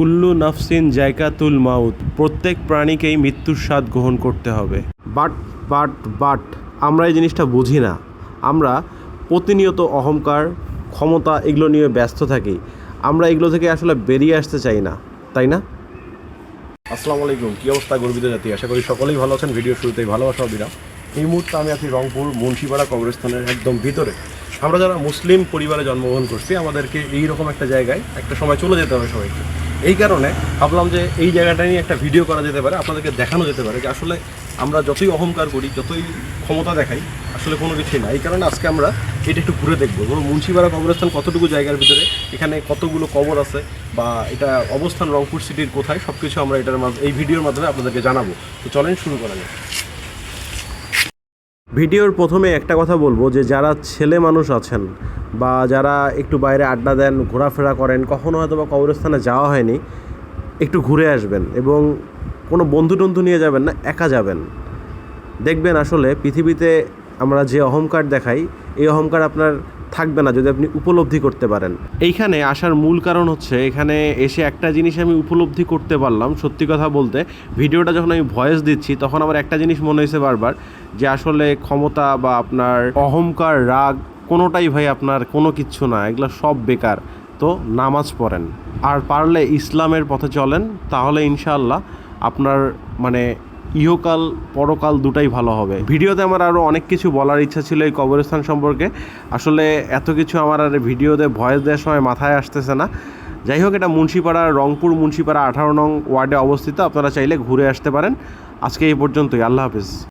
কুল্লু নাফসিন জায়কাতুল মাউত প্রত্যেক প্রাণীকেই মৃত্যুর স্বাদ গ্রহণ করতে হবে। বাট বাট বাট আমরা এই জিনিসটা বুঝি না। আমরা প্রতিনিয়ত অহংকার ক্ষমতা এগুলো নিয়ে ব্যস্ত থাকি। আমরা এগুলো থেকে আসলে বেরিয়ে আসতে চাই না তাই না? আসসালামু আলাইকুম কী অবস্থা গর্বিত জাতি? আশা করি সকলেই ভালো আছেন। ভিডিও শুরুতেই ভালোবাসা বিরাম এই মুহূর্তে আমি আছি রংপুর মুন্সিপাড়া কবরস্থানের একদম ভিতরে। আমরা যারা মুসলিম পরিবারে জন্মগ্রহণ করছি আমাদেরকে এই রকম একটা জায়গায় একটা সময় চলে যেতে হবে সবাইকে। এই কারণে ভাবলাম যে এই জায়গাটা নিয়ে একটা ভিডিও করা যেতে পারে, আপনাদেরকে দেখানো যেতে পারে যে আসলে আমরা যতই অহংকার করি, যতই ক্ষমতা দেখাই, আসলে কোনো কিছুই না। এই কারণে আজকে আমরা এটা একটু ঘুরে দেখব। ধরুন মুন্সিপাড়া কবরস্থান কতটুকু জায়গার ভিতরে, এখানে কতগুলো কবর আছে বা এটা অবস্থান রংপুর সিটির কোথায় সব কিছু আমরা এটার এই ভিডিওর মাধ্যমে আপনাদেরকে জানাব। তো চলেন শুরু করা যাক। ভিডিওর প্রথমে একটা কথা বলব যে যারা ছেলে মানুষ আছেন বা যারা একটু বাইরে আড্ডা দেন, ঘোরাফেরা করেন, কখনো হয়তো বা কবরস্থানে যাওয়া হয়নি, একটু ঘুরে আসবেন এবং কোনো বন্ধু টন্ধু নিয়ে যাবেন না, একা যাবেন। দেখবেন আসলে পৃথিবীতে আমরা যে অহংকার দেখাই, এই অহংকার আপনার থাকবে না যদি আপনি উপলব্ধি করতে পারেন। এইখানে আসার মূল কারণ হচ্ছে, এখানে এসে একটা জিনিস আমি উপলব্ধি করতে পারলাম, সত্যি কথা বলতে। ভিডিওটা যখন আমি ভয়েস দিচ্ছি, তখন আমার একটা জিনিস মনে হয়েছে বারবার, যে আসলে ক্ষমতা বা আপনার অহংকার, রাগ কোনোটাই ভাই আপনার কোনো কিচ্ছু না, এগুলো সব বেকার। তো নামাজ পড়েন। আর পারলে ইসলামের পথে চলেন, তাহলে ইনশাআল্লাহ আপনার মানে ইহকাল, পরকাল দুটাই ভালো হবে। ভিডিওতে আমার আরও অনেক কিছু বলার ইচ্ছা ছিল এই কবরস্থান সম্পর্কে। আসলে এত কিছু আমার আর ভিডিওতে ভয়েস দেওয়ার সময় মাথায় আসতেছে না। যাই হোক, এটা মুন্সিপাড়া, রংপুর, মুন্সিপাড়া আঠারো নং ওয়ার্ডে অবস্থিত। আপনারা চাইলে ঘুরে আসতে পারেন। আজকে এই পর্যন্তই। আল্লাহ হাফিজ।